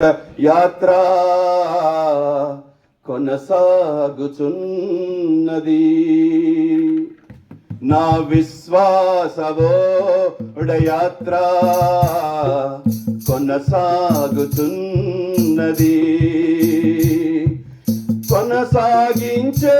యాత్ర కొనసాగుచున్నది. నా విశ్వాసవోడ యాత్ర కొనసాగుచున్నది. కొనసాగించే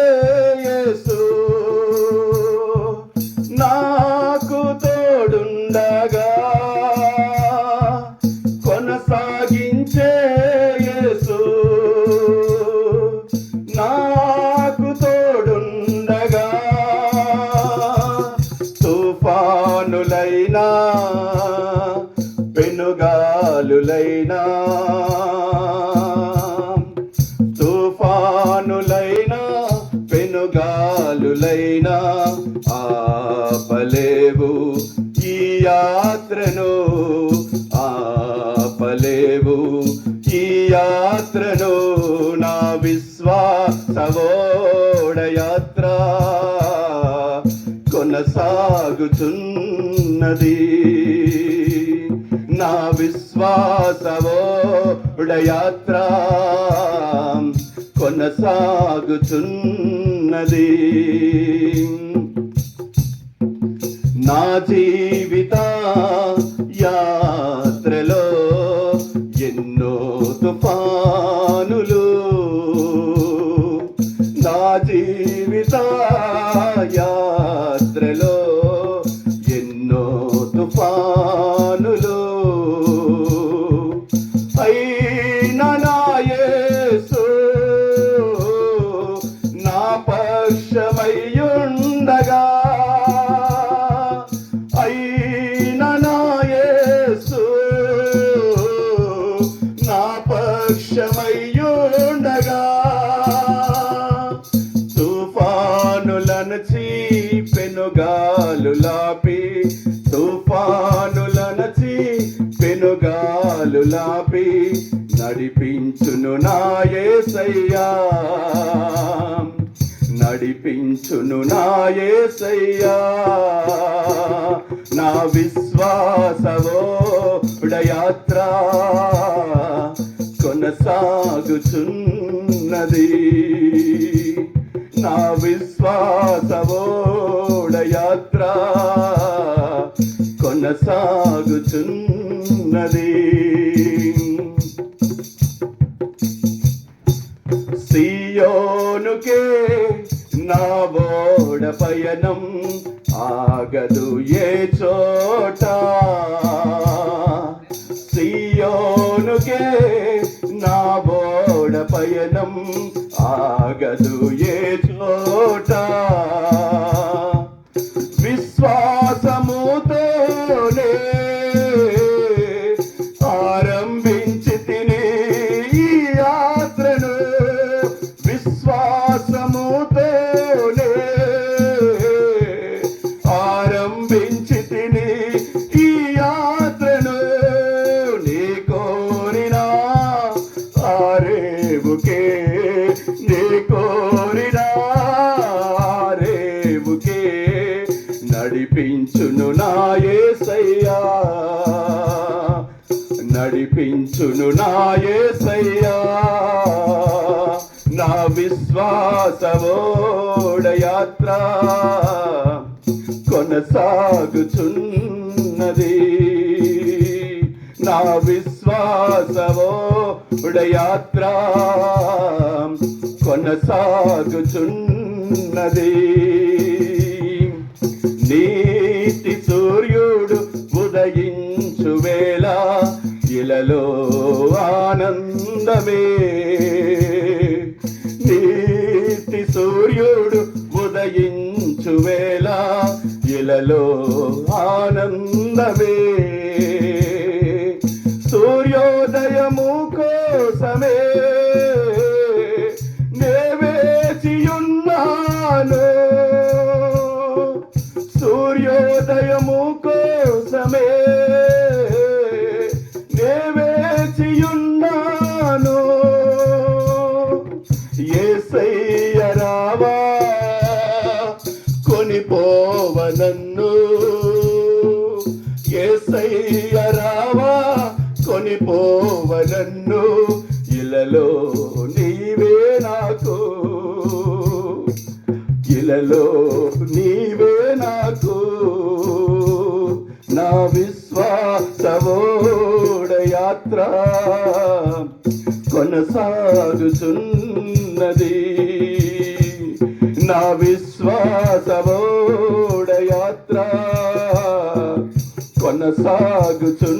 తుఫానులైనా పెనుగాలులైనా తుఫానులైనా పెనుగాలులైనా ఆపలేవు ఈ యాత్రను ఆపలేవు ఈ యాత్రను నా విశ్వాసవోడ యాత్ర ఉన్నది. నా విశ్వాసవోడ యాత్ర కొనసాగుతున్నది నా జీవి నాపి నడిపించును నాయసయ్యా నడిపించును నాయసయ్యా నా విశ్వాసవోడ యాత్ర కొనసాగుచున్నది. నా విశ్వాసవోడ యాత్ర కొనసాగుచున్నది. బోడ పయనం ఆగదు ఏ చోట. సియోనుకే నా బోడ పయనం ఆ ఆరేవుకే నడిపించును నాయసయ్యా నడిపించును నాయసయ్యా నా విశ్వాసవోడ యాత్ర కొనసాగుచున్నది. నా విశ్వాసవోడ యాత్ర కొనసాగుచున్నది. సూర్యుడు ఉదయించు వేళ ఇలలో ఆనందమే. సూర్యోదయము కోసమే నేవేచియున్నాను. సూర్యోదయము కోసమే నన్ను ఏసయ్య రావా కొనిపోవ నన్ను. ఇలలో నీవే నాకు. ఇలలో నీవే నాకు. నా విశ్వాసవోడ యాత్ర కొనసాగుచున్నది. నా విశ్వాసవో యాత్ర కొనసాగుచున్నది.